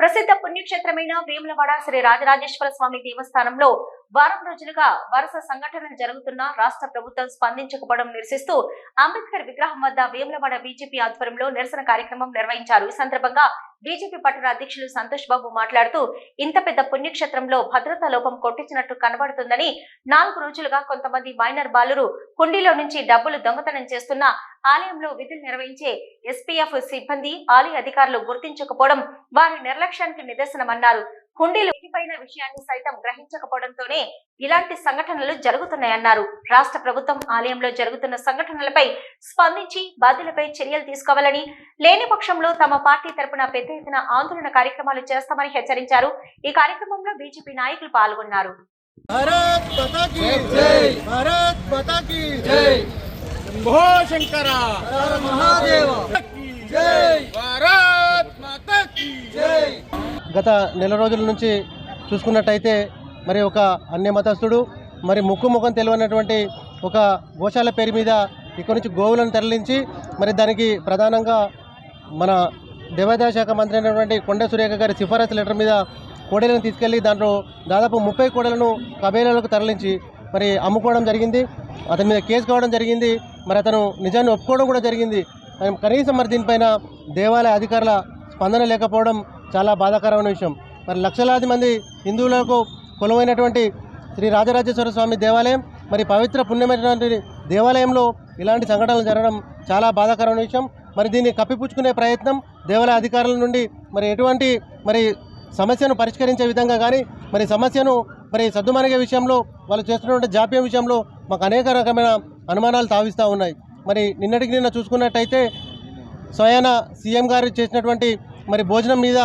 ప్రసిద్ధ పుణ్యక్షేత్రమైన వేములవాడ శ్రీ రాజరాజేశ్వర స్వామి దేవస్థానంలో వారం రోజులుగా వరుస సంఘటనలు జరుగుతున్నా రాష్ట్ర ప్రభుత్వం స్పందించకపోవడం నిరసిస్తూ అంబేద్కర్ విగ్రహం వద్ద వేములవాడ బీజేపీ ఆధ్వర్యంలో నిరసన కార్యక్రమం నిర్వహించారు. ఈ సందర్భంగా బీజేపీ పట్టణ అధ్యక్షులు సంతోష్ బాబు మాట్లాడుతూ ఇంత పెద్ద పుణ్యక్షేత్రంలో భద్రతా లోపం కొట్టించినట్టు కనబడుతుందని నాలుగు రోజులుగా కొంతమంది మైనర్ బాలురు కుండీలో నుంచి డబ్బులు దొంగతనం చేస్తున్న ఆలయంలో విధులు నిర్వహించే ఎస్పీఎఫ్ సిబ్బంది ఆలయ అధికారులు గుర్తించకపోవడం వారి నిర్లక్ష్యానికి నిదర్శనమన్నారు. కుండీలు విడిపోయిన విషయాన్ని సైతం గ్రహించకపోవడంతోనే ఇలాంటి సంఘటనలు జరుగుతున్నాయన్నారు. రాష్ట్ర ప్రభుత్వం ఆలయంలో జరుగుతున్న సంఘటనలపై స్పందించి బాధ్యులపై చర్యలు తీసుకోవాలని లేని పక్షంలో తమ పార్టీ తరపున పెద్ద ఎత్తున ఆందోళన కార్యక్రమాలు చేస్తామని హెచ్చరించారు. ఈ కార్యక్రమంలో బీజేపీ నాయకులు పాల్గొన్నారు. భారత్ గత నెల రోజుల నుంచి చూసుకున్నట్టయితే మరి ఒక అన్య మతస్థుడు మరి ముక్కు ముఖం తెలియనటువంటి ఒక గోశాల పేరు మీద ఇక్కడి నుంచి గోవులను తరలించి మరి దానికి ప్రధానంగా మన దేవాదాయ శాఖ మంత్రి అయినటువంటి కొండ సురేఖ గారి సిఫారసు లెటర్ మీద కోడెలను తీసుకెళ్ళి దాంట్లో దాదాపు ముప్పై కోడలను కబేలాలకు తరలించి మరి అమ్ముకోవడం జరిగింది. అతని మీద కేసు కావడం జరిగింది. మరి అతను నిజాన్ని ఒప్పుకోవడం కూడా జరిగింది. కనీసం మరి దీనిపైన దేవాలయ అధికారుల స్పందన లేకపోవడం చాలా బాధాకరమైన విషయం. మరి లక్షలాది మంది హిందువులకు కొలువైనటువంటి శ్రీ రాజరాజేశ్వర స్వామి దేవాలయం మరి పవిత్ర పుణ్యమైనటువంటి దేవాలయంలో ఇలాంటి సంఘటనలు జరగడం చాలా బాధాకరమైన విషయం. మరి దీన్ని కప్పిపుచ్చుకునే ప్రయత్నం దేవాలయ అధికారుల నుండి మరి ఎటువంటి మరి సమస్యను పరిష్కరించే విధంగా కానీ మరి సమస్యను మరి సద్దుమణిగే విషయంలో వాళ్ళు చేస్తున్నటువంటి జాప్యం విషయంలో మాకు అనేక రకమైన అనుమానాలు తావిస్తూ ఉన్నాయి. మరి నిన్నటికి నిన్న చూసుకున్నట్టయితే స్వయాన సీఎం గారు చేసినటువంటి మరి భోజనం మీద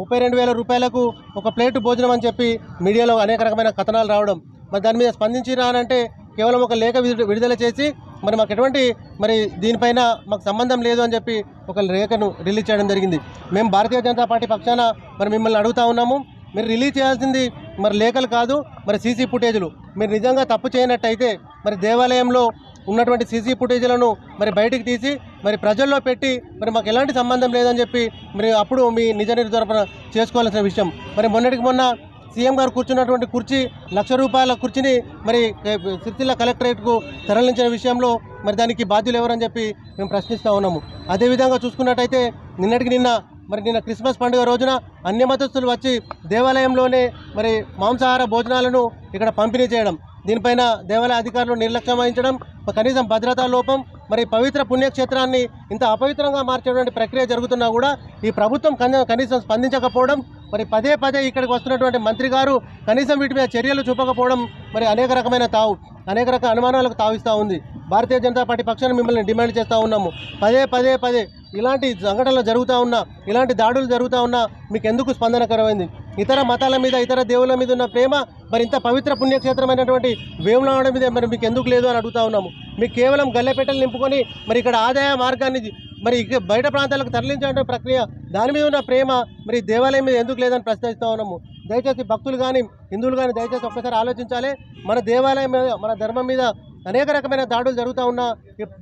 ముప్పై రెండు వేల రూపాయలకు ఒక ప్లేటు భోజనం అని చెప్పి మీడియాలో అనేక రకమైన కథనాలు రావడం. మరి దాని మీద స్పందించినా అంటే కేవలం ఒక లేఖ విడుదల చేసి మరి మాకు ఎటువంటి మరి దీనిపైన మాకు సంబంధం లేదు అని చెప్పి ఒక లేఖను రిలీజ్ చేయడం జరిగింది. మేము భారతీయ జనతా పార్టీ పక్షాన మరి మిమ్మల్ని అడుగుతా ఉన్నాము. మీరు రిలీజ్ చేయాల్సింది మరి లేఖలు కాదు మరి సీసీ ఫుటేజ్లు. మీరు నిజంగా తప్పు చేయనట్టయితే మరి దేవాలయంలో ఉన్నటువంటి సీసీ ఫుటేజ్లను మరి బయటికి తీసి మరి ప్రజల్లో పెట్టి మరి మాకు ఎలాంటి సంబంధం లేదని చెప్పి మరి అప్పుడు మీ నిజ నిర్ధారణ చేసుకోవాల్సిన విషయం. మరి మొన్నటికి మొన్న సీఎం గారు కూర్చున్నటువంటి కుర్చీ లక్ష రూపాయల కుర్చీని మరి సిరిసిల్ల కలెక్టరేట్కు తరలించిన విషయంలో మరి దానికి బాధ్యులు ఎవరని చెప్పి మేము ప్రశ్నిస్తూ ఉన్నాము. అదేవిధంగా చూసుకున్నట్టయితే నిన్నటికి నిన్న మరి నిన్న క్రిస్మస్ పండుగ రోజున అన్య మతస్థులు వచ్చి దేవాలయంలోనే మరి మాంసాహార భోజనాలను ఇక్కడ పంపిణీ చేయడం దీనిపైన దేవాలయ అధికారులు నిర్లక్ష్యం వహించడం కనీసం భద్రతా లోపం మరి పవిత్ర పుణ్యక్షేత్రాన్ని ఇంత అపవిత్రంగా మార్చేటువంటి ప్రక్రియ జరుగుతున్నా కూడా ఈ ప్రభుత్వం కనీసం స్పందించకపోవడం మరి పదే పదే ఇక్కడికి వస్తున్నటువంటి మంత్రి గారు కనీసం వీటి మీద చర్యలు చూపకపోవడం మరి అనేక రకమైన తావు అనేక రకాల అనుమానాలకు తావిస్తూ ఉంది. భారతీయ జనతా పార్టీ పక్షాన్ని మిమ్మల్ని డిమాండ్ చేస్తూ ఉన్నాము. పదే పదే పదే ఇలాంటి సంఘటనలు జరుగుతూ ఉన్నా ఇలాంటి దాడులు జరుగుతూ ఉన్నా మీకు ఎందుకు స్పందనకరమైంది? ఇతర మతాల మీద ఇతర దేవుళ్ళ మీద ఉన్న ప్రేమ మరి ఇంత పవిత్ర పుణ్యక్షేత్రమైనటువంటి వేములవాడ మీద మరి మీకు ఎందుకు లేదు అని అడుగుతా ఉన్నాము. మీకు కేవలం గల్లెపెట్టెలు నింపుకొని మరి ఇక్కడ ఆదాయ మార్గాన్ని మరి ఇక బయట ప్రాంతాలకు తరలించే ప్రక్రియ దాని మీద ఉన్న ప్రేమ మరి దేవాలయం మీద ఎందుకు లేదని ప్రశ్నిస్తూ ఉన్నాము. దయచేసి భక్తులు కానీ హిందువులు కానీ దయచేసి ఒక్కసారి ఆలోచించాలి. మన దేవాలయం మీద మన ధర్మం మీద అనేక రకమైన దాడులు జరుగుతూ ఉన్నా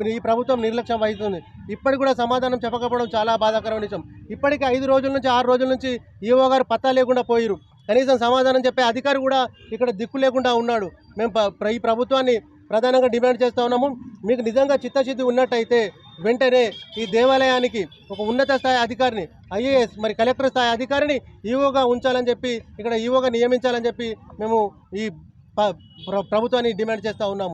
ఈ ప్రభుత్వం నిర్లక్ష్యం వహిస్తుంది. ఇప్పటికి కూడా సమాధానం చెప్పకపోవడం చాలా బాధాకరమైన విషయం. ఇప్పటికీ ఐదు రోజుల నుంచి ఆరు రోజుల నుంచి ఈవో గారు పత్తా లేకుండా పోయిరు కనీసం సమాధానం చెప్పే అధికారి కూడా ఇక్కడ దిక్కు లేకుండా ఉన్నాడు. మేము ఈ ప్రభుత్వాన్ని ప్రధానంగా డిమాండ్ చేస్తూ ఉన్నాము. మీకు నిజంగా చిత్తశుద్ధి ఉన్నట్టయితే వెంటనే ఈ దేవాలయానికి ఒక ఉన్నత స్థాయి అధికారిని ఐఏఎస్ మరి కలెక్టర్ స్థాయి అధికారిని ఈవోగా ఉంచాలని చెప్పి ఇక్కడ ఈవోగా నియమించాలని చెప్పి మేము ఈ ప- ప్రభుత్వాన్ని డిమాండ్ చేస్తూ ఉన్నాము.